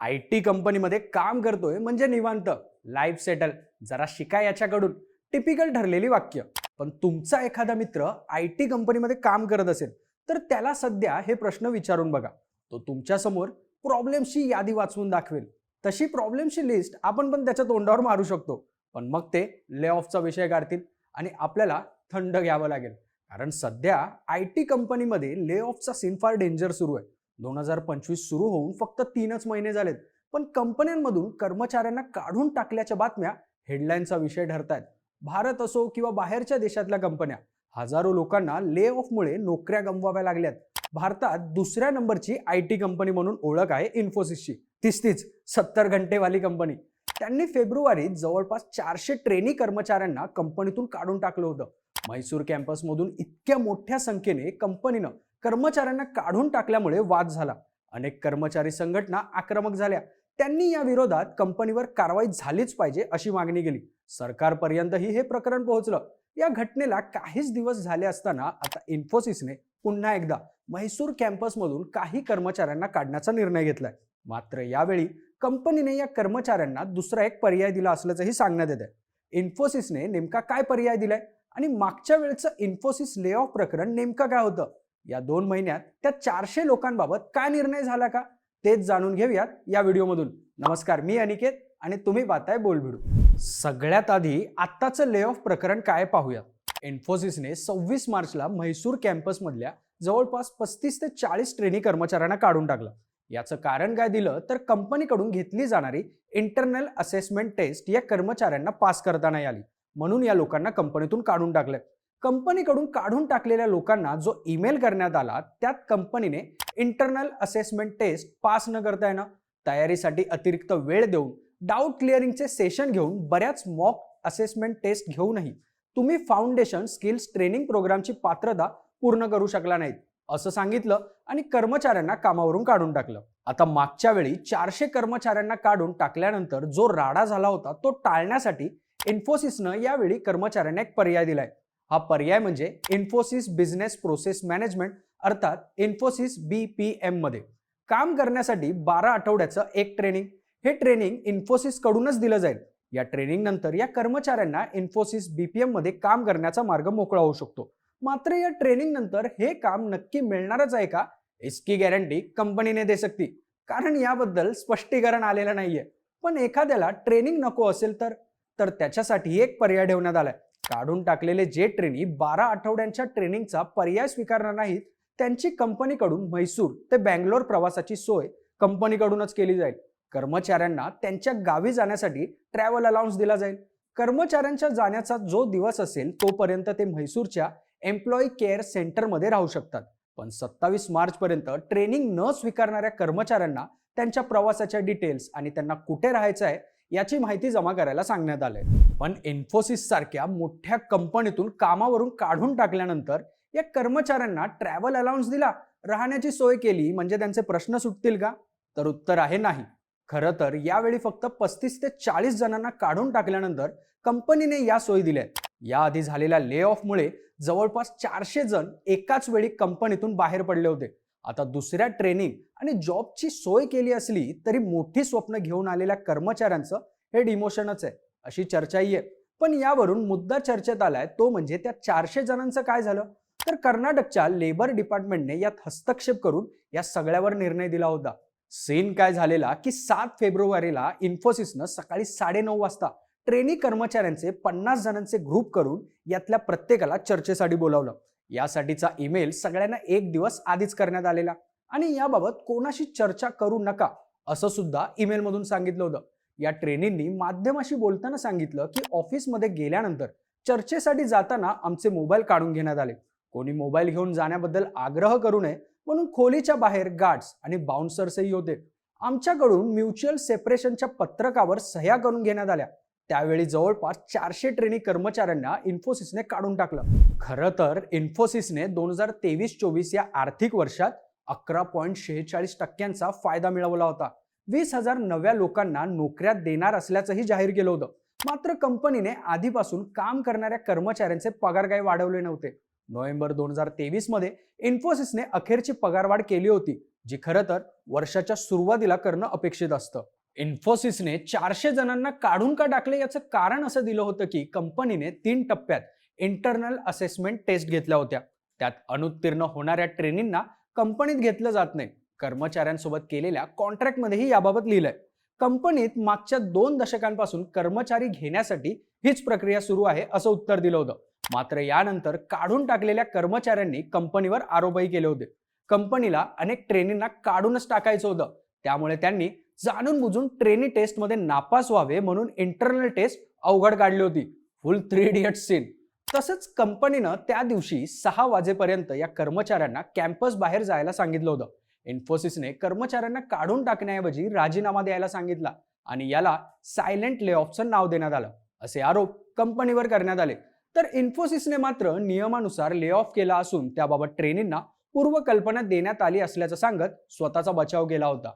I T कंपनीमध्ये काम करतोय म्हणजे निवांत. लाईफ सेटल जरा शिका याच्याकडून. टिपिकल ठरलेली वाक्य. पण तुमचा एखादा मित्र आय टी कंपनीमध्ये काम करत असेल तर त्याला सध्या हे प्रश्न विचारून बघा. तो तुमच्यासमोर प्रॉब्लेमची यादी वाचवून दाखवेल. तशी प्रॉब्लेमची लिस्ट आपण पण त्याच्या तोंडावर मारू शकतो. पण मग ते ले ऑफचा विषय काढतील आणि आपल्याला थंड घ्यावं लागेल. कारण सध्या आय टी कंपनीमध्ये ले ऑफचा सीन फार डेंजर सुरू आहे. दोन हजार पंचवीस सुरू होऊन फक्त तीनच महिने झालेत. पण कंपन्यांमधून कर्मचाऱ्यांना काढून टाकल्याच्या बातम्या हेडलाईनचा विषय ठरतायत. भारत असो किंवा बाहेरच्या देशातल्या कंपन्या हजारो लोकांना ले ऑफमुळे नोकऱ्या गमवाव्या लागल्यात. भारतात दुसऱ्या नंबरची आय टी कंपनी म्हणून ओळख आहे इन्फोसिसची. तिसतीच सत्तर घंटेवाली कंपनी. त्यांनी फेब्रुवारीत जवळपास चारशे ट्रेनी कर्मचाऱ्यांना कंपनीतून काढून टाकलं होतं. म्हैसूर कॅम्पसमधून इतक्या मोठ्या संख्येने कंपनीनं कर्मचाऱ्यांना काढून टाकल्यामुळे वाद झाला. अनेक कर्मचारी संघटना आक्रमक झाल्या. त्यांनी या विरोधात कंपनीवर कारवाई झालीच पाहिजे अशी मागणी केली. सरकारपर्यंतही हे प्रकरण पोहोचलं. या घटनेला काहीच दिवस झाले असताना आता इन्फोसिसने पुन्हा एकदा म्हैसूर कॅम्पसमधून काही कर्मचाऱ्यांना काढण्याचा निर्णय घेतलाय. मात्र यावेळी कंपनीने या कर्मचाऱ्यांना दुसरा एक पर्याय दिला असल्याचंही सांगण्यात येत आहे इन्फोसिसने नेमका काय पर्याय दिलाय? आणि मागच्या वेळचं इन्फोसिस ले ऑफ प्रकरण नेमकं काय होतं? या दोन महिन्यात त्या चारशे लोकांबाबत काय निर्णय झाला का? तेच जाणून घेऊयात या व्हिडिओमधून. नमस्कार मी अनिकेत आणि तुम्ही पाहताय बोलबिडू सगळ्यात आधी आत्ताचं ले ऑफ प्रकरण काय पाहूया? इन्फोसिसने सव्वीस मार्चला म्हैसूर कॅम्पसमधल्या जवळपास पस्तीस ते चाळीस ट्रेनी कर्मचाऱ्यांना काढून टाकलं. याचं कारण काय दिलं? तर कंपनीकडून घेतली जाणारी इंटरनल असेसमेंट टेस्ट या कर्मचाऱ्यांना पास करता नाही आली. म्हणून या लोकांना कंपनीतून काढून टाकलं. कंपनीकडून काढून टाकलेल्या लोकांना जो ईमेल करण्यात आला त्यात कंपनीने इंटरनल असेसमेंट टेस्ट पास न करता येणं तयारीसाठी अतिरिक्त वेळ देऊन डाऊट क्लिअरिंगचे सेशन घेऊन बऱ्याच मॉक असेसमेंट टेस्ट घेऊनही तुम्ही फाउंडेशन स्किल्स ट्रेनिंग प्रोग्रामची पात्रता पूर्ण करू शकला नाहीत असं सांगितलं आणि कर्मचाऱ्यांना कामावरून काढून टाकलं. आता मागच्या वेळी चारशे कर्मचाऱ्यांना काढून टाकल्यानंतर जो राडा झाला होता तो टाळण्यासाठी इन्फोसिसनं यावेळी कर्मचाऱ्यांना एक पर्याय दिलाय. हा पर्याय म्हणजे इन्फोसिस बिझनेस प्रोसेस मॅनेजमेंट अर्थात इन्फोसिस बी पी एममध्ये काम करण्यासाठी बारा आठवड्याचं एक ट्रेनिंग. हे ट्रेनिंग इन्फोसिस कडूनच दिलं जाईल. या ट्रेनिंग नंतर या कर्मचाऱ्यांना इन्फोसिस बीपीएममध्ये काम करण्याचा मार्ग मोकळा होऊ शकतो. मात्र या ट्रेनिंग नंतर हे काम नक्की मिळणारच आहे का? इसकी गॅरंटी कंपनीने दे सकती कारण याबद्दल स्पष्टीकरण आलेलं नाहीये. पण एखाद्याला ट्रेनिंग नको असेल तर तर त्याच्यासाठी एक पर्याय ठेवण्यात आलाय. काढून टाकलेले जे ट्रेनी बारा आठवड्यांच्या ट्रेनिंगचा पर्याय स्वीकारणार नाहीत त्यांची कंपनीकडून म्हैसूर ते बँगलोर प्रवासाची सोय कंपनीकडूनच केली जाईल. कर्मचाऱ्यांना त्यांच्या गावी जाण्यासाठी ट्रॅव्हल अलाउन्स दिला जाईल. कर्मचाऱ्यांच्या जाण्याचा जो दिवस असेल तोपर्यंत ते म्हैसूरच्या एम्प्लॉई केअर सेंटरमध्ये राहू शकतात. पण सत्तावीस मार्च पर्यंत ट्रेनिंग न स्वीकारणाऱ्या कर्मचाऱ्यांना त्यांच्या प्रवासाच्या डिटेल्स आणि त्यांना कुठे राहायचं आहे याची माहिती जमा करायला सांगण्यात आलंय. पण इन्फोसिस सारख्या मोठ्या कंपनीतून कामावरून काढून टाकल्यानंतर या कर्मचाऱ्यांना ट्रॅव्हल अलाउन्स दिला. राहण्याची सोय केली. म्हणजे त्यांचे प्रश्न सुटतील का? तर उत्तर आहे नाही. खरं तर यावेळी फक्त पस्तीस ते चाळीस जणांना काढून टाकल्यानंतर कंपनीने या सोयी दिल्या. याआधी झालेल्या ले ऑफमुळे जवळपास चारशे जण एकाच वेळी कंपनीतून बाहेर पडले होते. आता दुसऱ्या ट्रेनिंग आणि जॉबची सोय केली असली तरी मोठी स्वप्न घेऊन आलेल्या कर्मचाऱ्यांचं हे डिमोशनच आहे अशी चर्चाही आहे. पण यावरून मुद्दा चर्चेत आलाय तो म्हणजे त्या चारशे जणांचं काय झालं? तर कर्नाटकच्या लेबर डिपार्टमेंटने यात हस्तक्षेप करून या सगळ्यावर निर्णय दिला होता. सीन काय झालेला की सात फेब्रुवारीला इन्फोसिसनं सकाळी साडेनऊ वाजता ट्रेनी कर्मचाऱ्यांचे पन्नास जणांचे ग्रुप करून यातल्या प्रत्येकाला चर्चेसाठी बोलावलं. यासाठीचा ईमेल सगळ्यांना एक दिवस आधीच करण्यात आलेला. आणि याबाबत कोणाशी चर्चा करू नका असं सुद्धा ईमेलमधून सांगितलं होतं. या ट्रेनींनी माध्यमाशी बोलताना सांगितलं की ऑफिसमध्ये गेल्यानंतर चर्चेसाठी जाताना आमचे मोबाईल काढून घेण्यात आले. कोणी मोबाईल घेऊन जाण्याबद्दल आग्रह करू नये म्हणून खोलीच्या बाहेर गार्ड्स आणि बाउन्सर्सही होते. आमच्याकडून म्युच्युअल सेपरेशनच्या पत्रकावर सह्या करून घेण्यात आल्या. त्यावेळी जवळपास चारशे ट्रेनी कर्मचाऱ्यांना इन्फोसिसने काढून टाकलं. खरं तर इन्फोसिसने दोन हजार तेवीस चोवीस या आर्थिक वर्षात अकरा पॉईंट शेहेचाळीस टक्क्यांचा फायदा मिळवला होता. वीस हजार नव्या लोकांना नोकऱ्या देणार असल्याचंही जाहीर केलं होतं. मात्र कंपनीने आधीपासून काम करणाऱ्या कर्मचाऱ्यांचे पगार काही वाढवले नव्हते. नोव्हेंबर दोन हजार तेवीसमध्ये इन्फोसिसने अखेरची पगारवाढ केली होती जी खरं तर वर्षाच्या सुरुवातीला करणं अपेक्षित असतं. इन्फोसिसने चारशे जणांना काढून का टाकले याचं कारण असं दिलं होतं की कंपनीने तीन टप्प्यात इंटरनल असेसमेंट टेस्ट घेतल्या होत्या. त्यात अनुत्तीर्ण होणाऱ्या ट्रेनिंगना कंपनीत घेतलं जात नाही. कर्मचाऱ्यांसोबत केलेल्या कॉन्ट्रॅक्टमध्येही याबाबत लिहिलंय. कंपनीत मागच्या दोन दशकांपासून कर्मचारी घेण्यासाठी हीच प्रक्रिया सुरू आहे असं उत्तर दिलं होतं. मात्र यानंतर काढून टाकलेल्या कर्मचाऱ्यांनी कंपनीवर आरोपही केले होते. कंपनीला अनेक ट्रेनींना काढूनच टाकायचं होतं. त्यामुळे त्यांनी जाणून बुजून ट्रेनी टेस्टमध्ये नापास व्हावे म्हणून इंटरनल टेस्ट अवघड काढली होती. फुल थ्री इडियट सीन तसंच कंपनीनं त्या दिवशी सहा वाजेपर्यंत या कर्मचाऱ्यांना कॅम्पस बाहेर जायला सांगितलं होतं. इन्फोसिसने कर्मचाऱ्यांना काढून टाकण्याऐवजी राजीनामा द्यायला सांगितला आणि याला सायलेंट ले ऑफचं नाव देण्यात आलं असे आरोप कंपनीवर करण्यात आले. तर इन्फोसिसने मात्र नियमानुसार ले ऑफ केला असून त्याबाबत ट्रेनींना पूर्वकल्पना देण्यात आली असल्याचं सांगत स्वतःचा बचाव केला होता.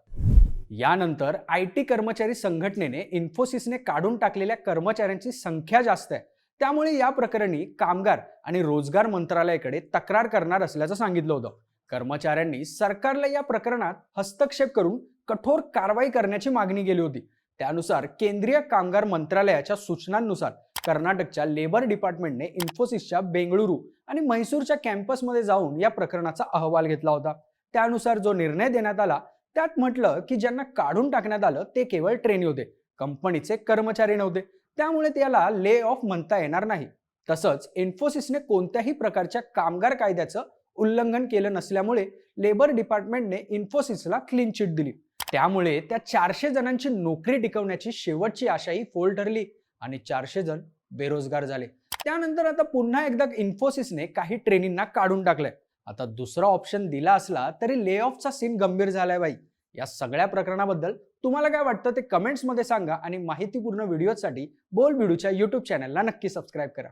यानंतर आय टी कर्मचारी संघटनेने इन्फोसिसने काढून टाकलेल्या कर्मचाऱ्यांची संख्या जास्त आहे. त्यामुळे या प्रकरणी कामगार आणि रोजगार मंत्रालयाकडे तक्रार करणार असल्याचं सांगितलं होतं. कर्मचाऱ्यांनी सरकारला या प्रकरणात हस्तक्षेप करून कठोर कारवाई करण्याची मागणी केली होती. त्यानुसार केंद्रीय कामगार मंत्रालयाच्या सूचनांनुसार कर्नाटकच्या लेबर डिपार्टमेंटने इन्फोसिसच्या बेंगळुरू आणि म्हैसूरच्या कॅम्पसमध्ये जाऊन या प्रकरणाचा अहवाल घेतला होता. त्यानुसार जो निर्णय देण्यात आला त्यात म्हटलं की ज्यांना काढून टाकण्यात आलं ते केवळ ट्रेनी होते. कंपनीचे कर्मचारी नव्हते. त्यामुळे त्याला ले ऑफ म्हणता येणार नाही. तसंच इन्फोसिसने कोणत्याही प्रकारच्या कामगार कायद्याचं उल्लंघन केलं नसल्यामुळे लेबर डिपार्टमेंटने इन्फोसिसला क्लीन चिट दिली. त्यामुळे त्या चारशे जणांची नोकरी टिकवण्याची शेवटची आशाही फोल ठरली आणि चारशे जण बेरोजगार झाले. त्यानंतर आता पुन्हा एकदा इन्फोसिसने काही ट्रेनिंगना काढून टाकलंय. आता दुसरा ऑप्शन दिला असला तरी ले ऑफचा सीन गंभीर झालाय बाई. या सगळ्या प्रकरणाबद्दल तुम्हाला काय वाटतं ते कमेंट्समध्ये सांगा आणि माहितीपूर्ण व्हिडिओसाठी बोल बिडूच्या यूट्यूब चॅनलला नक्की सबस्क्राईब करा.